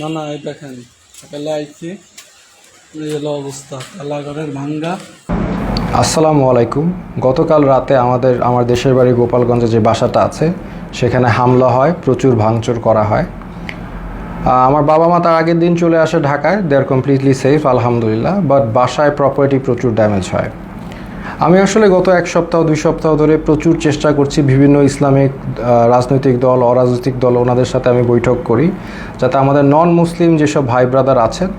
না না, এই দেখেন সকালে আইছি। এই হলো অবস্থা কালাঘরের ভাঙ্গা। আসসালামু আলাইকুম। গতকাল রাতে আমাদের, আমার দেশের বাড়ি গোপালগঞ্জে যে বাসাটা আছে, সেখানে হামলা হয়, প্রচুর ভাঙচুর করা হয়। আমার বাবা মা তার আগের দিন চলে আসে ঢাকায় দে আর কমপ্লিটলি সেফ আলহামদুলিল্লাহ বাট বাসায় প্রপার্টি প্রচুর ড্যামেজ হয়। আমি আসলে গত এক সপ্তাহ, দুই সপ্তাহ ধরে প্রচুর চেষ্টা করছি বিভিন্ন ইসলামিক রাজনৈতিক দল, অরাজনৈতিক দল ওনাদের সাথে আমি বৈঠক করি, যাতে আমাদের নন মুসলিম যেসব ভাই ব্রাদার আছেন,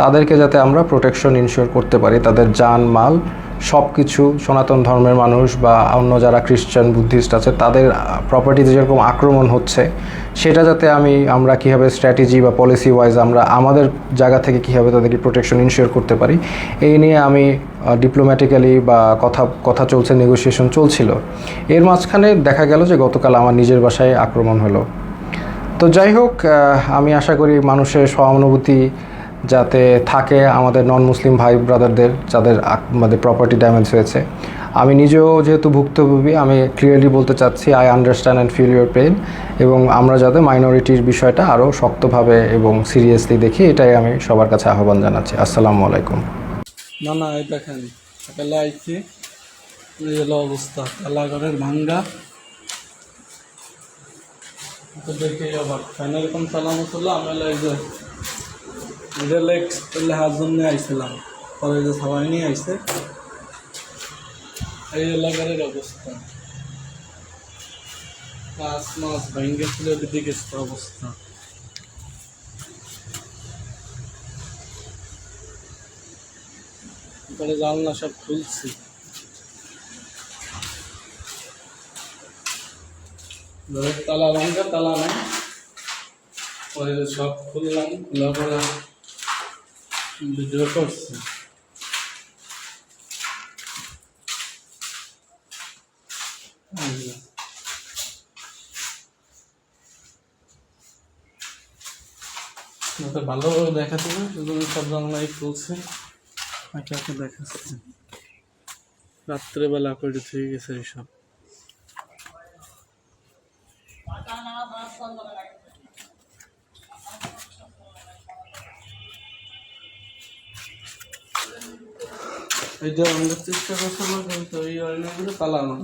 তাদেরকে যাতে আমরা প্রোটেকশন ইনশিওর করতে পারি, তাদের যান মাল সব কিছু সনাতন ধর্মের মানুষ বা অন্য যারা খ্রিস্টান বুদ্ধিস্ট আছে, তাদের প্রপার্টিতে যেরকম আক্রমণ হচ্ছে, সেটা যাতে আমি, আমরা কীভাবে স্ট্র্যাটেজি বা পলিসি ওয়াইজ আমরা আমাদের জায়গা থেকে কীভাবে তাদেরকে প্রোটেকশন ইনশিওর করতে পারি, এই নিয়ে আমি ডিপ্লোম্যাটিক্যালি বা কথা কথা চলছে নেগোসিয়েশন চলছিল। এর মাঝখানে দেখা গেল যে গতকাল আমার নিজের বাসায় আক্রমণ হলো। তো যাই হোক আমি আশা করি মানুষের সহানুভূতি যাতে থাকে আমাদের নন মুসলিম ভাই ব্রাদারদের যাদের আমাদের প্রপার্টি ড্যামেজ হয়েছে। আমি নিজেও যেহেতু ভুক্তভোগী, আমি ক্লিয়ারলি বলতে চাচ্ছি I understand and feel your pain এবং আমরা যাতে মাইনরিটির বিষয়টা আরও শক্তভাবে এবং সিরিয়াসলি দেখি, এটাই আমি সবার কাছে আহ্বান জানাচ্ছি। আসসালামু আলাইকুম। না না, এই দেখেন অবস্থা। ভাঙ্গা। দেখে আবার কোন আমি হলো আইছিলাম। পরে যে সবাই নিয়ে আইছে, এই এলাকার অবস্থা। মাছ মাছ ভেঙে ছিল দিকে অবস্থা। তাহলে জানলা সব খুলছি। তালা ভাঙ্গা তালা নাই। পরে সব খুললাম, খোলা পরে ভিডিও করছি ভালোভাবে দেখাতে হবে সব জানলাই খুলছে। একে একে দেখাচ্ছে। রাত্রেবেলা করে থেকে গেছে এইসব। এইটা আমরা চেষ্টা করছিলাম কিন্তু এই আয়নাগুলো পালানো